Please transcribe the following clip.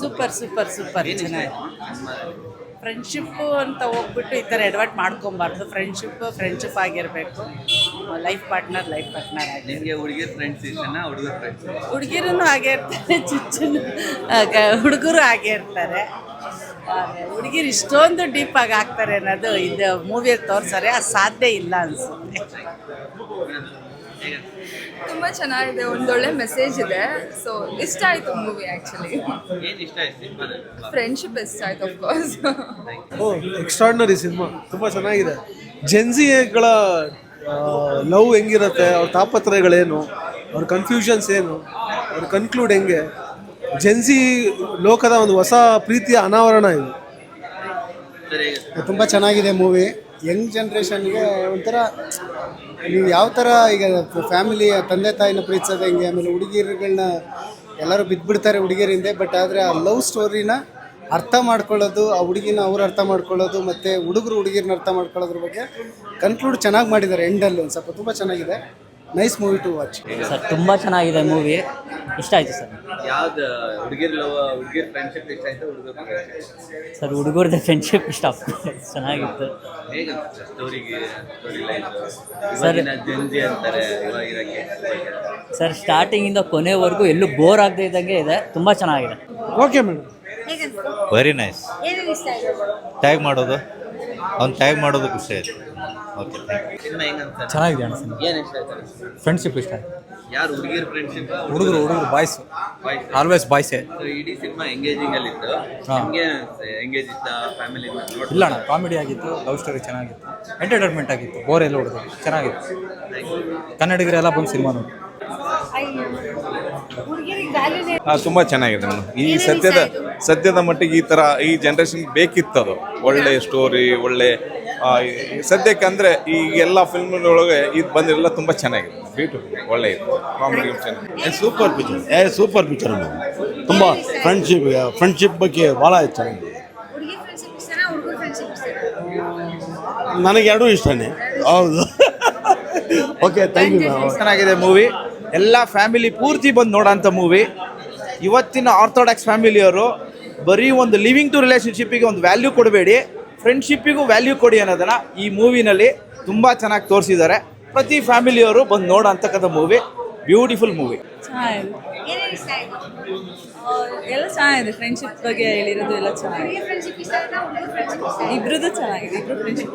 Super super super ಚೆನ್ನಾಗಿ friendship ಅಂತ ಹೋಗ್ಬಿಟ್ಟು ಈ ಥರ ಎಡವಟ್ ಮಾಡ್ಕೊಬಾರ್ದು. ಫ್ರೆಂಡ್ಶಿಪ್ ಫ್ರೆಂಡ್ಶಿಪ್ ಆಗಿರಬೇಕು. ಲೈಫ್ ಪಾರ್ಟ್ನರ್ ಲೈಫ್ ಪಾರ್ಟ್ನರ್ ಆಗಿ ನಿಮಗೆ ಹುಡುಗಿರ್ ಫ್ರೆಂಡ್ಸ್ ಇಷ್ಟನಾ ಹುಡುಗರ ಫ್ರೆಂಡ್ಸ್ ಹುಡುಗಿರೂ ಹಾಗೆ ಇರ್ತಾರೆ ಚುಚ್ಚುನು ಹುಡುಗರು ಹಾಗೆ ಇರ್ತಾರೆ. ಹುಡುಗಿರು ಇಷ್ಟೊಂದು ಡೀಪ್ ಆಗಿ ಹಾಕ್ತಾರೆ ಅನ್ನೋದು ಇದು ಮೂವಿಯಲ್ಲಿ ತೋರ್ಸಾರೆ ಅದು ಸಾಧ್ಯ ಇಲ್ಲ ಅನ್ಸುತ್ತೆ. ತುಂಬಾ ಚೆನ್ನಾಗಿದೆ ಒಂದೊಳ್ಳೆ ಮೆಸೇಜ್ ಇದೆ. ಸೊ ಇಷ್ಟ ಆಯ್ತು ಮೂವಿ ಆ್ಯಕ್ಚುಲಿ ಏನ್ ಇಷ್ಟ ಆಯ್ತು ಸಿನಿಮಾದಲ್ಲಿ? ಫ್ರೆಂಡ್ಶಿಪ್ ಇಷ್ಟ ಆಯ್ತು ಅಫ್ಕೋರ್ಸ್ ಓ ಎಕ್ಸ್ಟ್ರಾರ್ಡಿನರಿ ಸಿನಿಮಾ. ತುಂಬಾ ಚೆನ್ನಾಗಿದೆ. ಜೆನ್ಸಿಗಳ ಲವ್ ಹೆಂಗಿರುತ್ತೆ ಅವ್ರ ತಾಪತ್ರಯಗಳೇನು ಅವ್ರ ಕನ್ಫ್ಯೂಷನ್ಸ್ ಏನು ಅವ್ರ ಕನ್ಕ್ಲೂಡ್ ಹೆಂಗೆ? ಜೆನ್ಸಿ ಲೋಕದ ಒಂದು ಹೊಸ ಪ್ರೀತಿಯ ಅನಾವರಣ ಇದು. ತುಂಬ ಚೆನ್ನಾಗಿದೆ ಮೂವಿ ಯಂಗ್ ಜನ್ರೇಷನ್ಗೆ ಒಂಥರ ನೀವು ಯಾವ ಥರ ಈಗ ಫ್ಯಾಮಿಲಿ ತಂದೆ, ತಾಯಿನ ಪ್ರೀತಿಸೋದು ಹೆಂಗೆ? ಆಮೇಲೆ ಹುಡುಗಿರುಗಳನ್ನ ಎಲ್ಲರೂ ಬಿದ್ದುಬಿಡ್ತಾರೆ ಹುಡುಗಿಯರಿಂದ ಬಟ್ ಆದರೆ ಆ ಲವ್ ಸ್ಟೋರಿನ ಅರ್ಥ ಮಾಡ್ಕೊಳ್ಳೋದು, ಆ ಹುಡುಗಿನ ಅವ್ರು ಅರ್ಥ ಮಾಡ್ಕೊಳ್ಳೋದು, ಮತ್ತು ಹುಡುಗರು ಹುಡುಗಿರನ್ನ ಅರ್ಥ ಮಾಡ್ಕೊಳ್ಳೋದ್ರ ಬಗ್ಗೆ ಕನ್ಕ್ಲೂಡ್ ಚೆನ್ನಾಗಿ ಮಾಡಿದ್ದಾರೆ ಎಂಡಲ್ಲಿ ಒಂದು ಸ್ವಲ್ಪ. ತುಂಬ ಚೆನ್ನಾಗಿದೆ. Nice movie to watch sir ತುಂಬ ಚೆನ್ನಾಗಿದೆ ಮೂವಿ ಇಷ್ಟ ಆಯಿತು ಸರ್. ಯಾವ್ದು ಹುಡುಗಿರ್ ಲವ್ ಹುಡುಗಿರ್ ಫ್ರೆಂಡ್ಶಿಪ್ ಇಷ್ಟ ಆಯ್ತು ಹುಡುಗರ ಸರ್ ಹುಡುಗರದ್ದು ಫ್ರೆಂಡ್ಶಿಪ್ ಇಷ್ಟ ಚೆನ್ನಾಗಿತ್ತು. ಹೇಗೆ ಸ್ಟೋರಿಗೆ ಸ್ಟೋರಿ ಲೈನ್ ಇವಾಗಿನ ಜಂಜಿ ಅಂತಾರೆ ಇವಾಗಿರಕ್ಕೆ ಸರ್ ಸ್ಟಾರ್ಟಿಂಗಿಂದ ಕೊನೆವರೆಗೂ ಎಲ್ಲೂ ಬೋರ್ ಆಗದೆ ಇದ್ದಂಗೆ ಇದೆ. ತುಂಬ ಚೆನ್ನಾಗಿದೆ. Okay madam very nice tag ಮಾಡೋದು? ಅವ್ನು ಟ್ಯಾಗ್ ಮಾಡೋದು ಖುಷಿ ಆಯ್ತು. ಓಕೆ ಥ್ಯಾಂಕ್ ಯು ಸಿನಿಮಾ ಹೆಂಗ್ ಅನ್ಸ್ತಾರೆ ಚೆನ್ನಾಗಿದೆ ಸಿನಿಮಾ. ಏನ್ ಇಷ್ಟ ಆಯ್ತು? ಫ್ರೆಂಡ್ಶಿಪ್ ಇಷ್ಟ ಯಾರು ಹುಡುಗಿರ್ ಫ್ರೆಂಡ್ಶಿಪ್ ಹುಡುಗರು ಹುಡುಗರು ಬಾಯ್ಸ್ ಆಲ್ವೇಸ್ ಬಾಯ್ಸೇ ಇಡೀ ಸಿನಿಮಾ ಎಂಗೇಜಿಂಗ್ ಅಲ್ಲಿ ಇತ್ತು. ನಿಮಗೆ ಎಂಗೇಜ್ ಇತ್ತ? ಫ್ಯಾಮಿಲಿ ಇಲ್ಲ ಅಣ್ಣ ಕಾಮಿಡಿ ಆಗಿತ್ತು ಲವ್ ಸ್ಟೋರಿ ಚೆನ್ನಾಗಿತ್ತು. ಎಂಟರ್ಟೈನ್ಮೆಂಟ್ ಆಗಿತ್ತು ಬೋರ್ ಎಲ್ಲ ಹೊಡೆದು ಚೆನ್ನಾಗಿತ್ತು. ಕನ್ನಡಿಗರೆಲ್ಲ ಬಂದು ಸಿನಿಮಾ ನೋಡಿ. ತುಂಬ ಚೆನ್ನಾಗಿದೆ ಮೇಡಮ್. ಈ ಸದ್ಯದ ಸದ್ಯದ ಮಟ್ಟಿಗೆ ಈ ಥರ ಈ ಜನ್ರೇಷನ್ ಬೇಕಿತ್ತು ಅದು. ಒಳ್ಳೆ ಸ್ಟೋರಿ ಒಳ್ಳೆ ಸದ್ಯಕ್ಕೆ ಅಂದರೆ ಈ ಎಲ್ಲ ಫಿಲ್ಮ್ಗಳೊಳಗೆ ಇದು ಬಂದಿರಲ್ಲ ತುಂಬ ಚೆನ್ನಾಗಿದೆ. ಬ್ಯೂಟಿಫುಲ್ ಒಳ್ಳೆ ಇದೆ. ಕಾಮಿಡಿ ಚೆನ್ನಾಗಿದೆ. ಸೂಪರ್ ಪಿಕ್ಚರ್ ಏ ಸೂಪರ್ ಪಿಕ್ಚರ್ ತುಂಬ ಫ್ರೆಂಡ್ಶಿಪ್ ಫ್ರೆಂಡ್ಶಿಪ್ ಬಗ್ಗೆ ಭಾಳ ಚೆನ್ನಾಗಿದೆ. ನನಗೆ ಎರಡೂ ಇಷ್ಟನೇ. ಹೌದು. ಓಕೆ ಥ್ಯಾಂಕ್ ಯು ಚೆನ್ನಾಗಿದೆ ಮೂವಿ ಎಲ್ಲ ಫ್ಯಾಮಿಲಿ ಪೂರ್ತಿ ಬಂದು ನೋಡೋಂಥ ಮೂವಿ ಇವತ್ತಿನ ಆರ್ಥೋಡಾಕ್ಸ್ ಫ್ಯಾಮಿಲಿಯವರು ಬರೀ ಒಂದು ಲಿವಿಂಗ್ ಟು ರಿಲೇಷನ್ಶಿಪ್ಪಿಗೆ ಒಂದು ವ್ಯಾಲ್ಯೂ ಕೊಡಬೇಡಿ. ಫ್ರೆಂಡ್ಶಿಪ್ಪಿಗೂ ವ್ಯಾಲ್ಯೂ ಕೊಡಿ ಅನ್ನೋದನ್ನು ಈ ಮೂವಿನಲ್ಲಿ ತುಂಬ ಚೆನ್ನಾಗಿ ತೋರಿಸಿದ್ದಾರೆ. ಪ್ರತಿ ಫ್ಯಾಮಿಲಿಯವರು ಬಂದು ನೋಡೋ ಅಂತಕ್ಕಂಥ ಮೂವಿ ಬ್ಯೂಟಿಫುಲ್ ಮೂವಿ ಎಲ್ಲ ಚೆನ್ನಾಗಿದೆ. ಫ್ರೆಂಡ್ಶಿಪ್ ಬಗ್ಗೆ ಹೇಳಿರೋದು ಎಲ್ಲ ಚೆನ್ನಾಗಿದೆ. ಇಬ್ರದ್ದು ಚೆನ್ನಾಗಿದೆ. ಇಬ್ರು ಫ್ರೆಂಡ್ಶಿಪ್